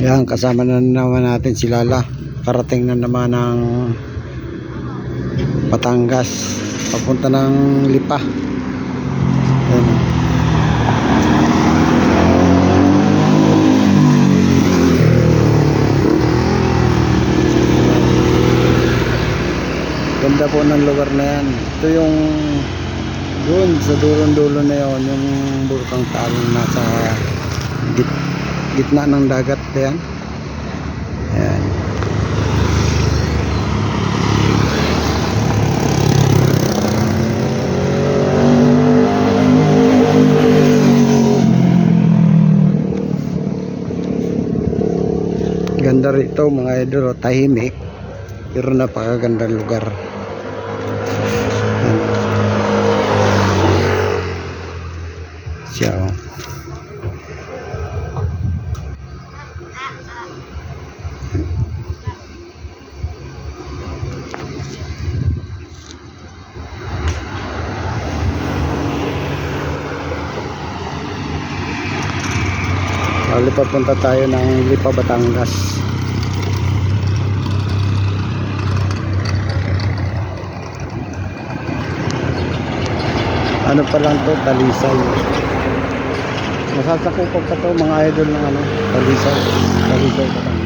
Yan, kasama na naman natin si Lala. Karating na naman ng Batangas. Papunta ng Lipa. Yan. Ganda po ng lugar na yan. Ito yung doon sa dulong-dulo na yon yung burkang talong nasa git, gitna ng dagat na yan. Ayan. Ganda rito mga idol, oh, tahimik pero napakagandang lugar. Ayan. Siya oh. Bali papunta tayo ng Lipa Batangas. Ano pa lang to, Talisay. Masasakupag pa to mga idol ng ano, Talisay. Talisay. Ayan.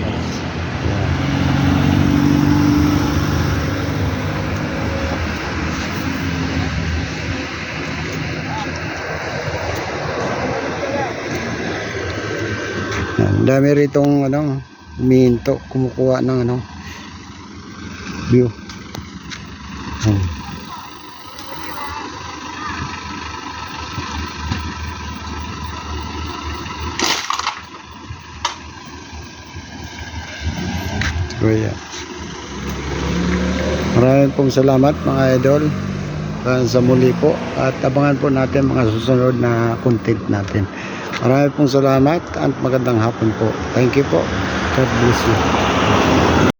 Yan, dami ritong ano, minto kumukuha ng ano view. Yan. So. Maraming pong salamat mga idol. Hanggang sa muli po at abangan po natin mga susunod na content natin. Maraming pong salamat at magandang hapon po. Thank you po. God bless you.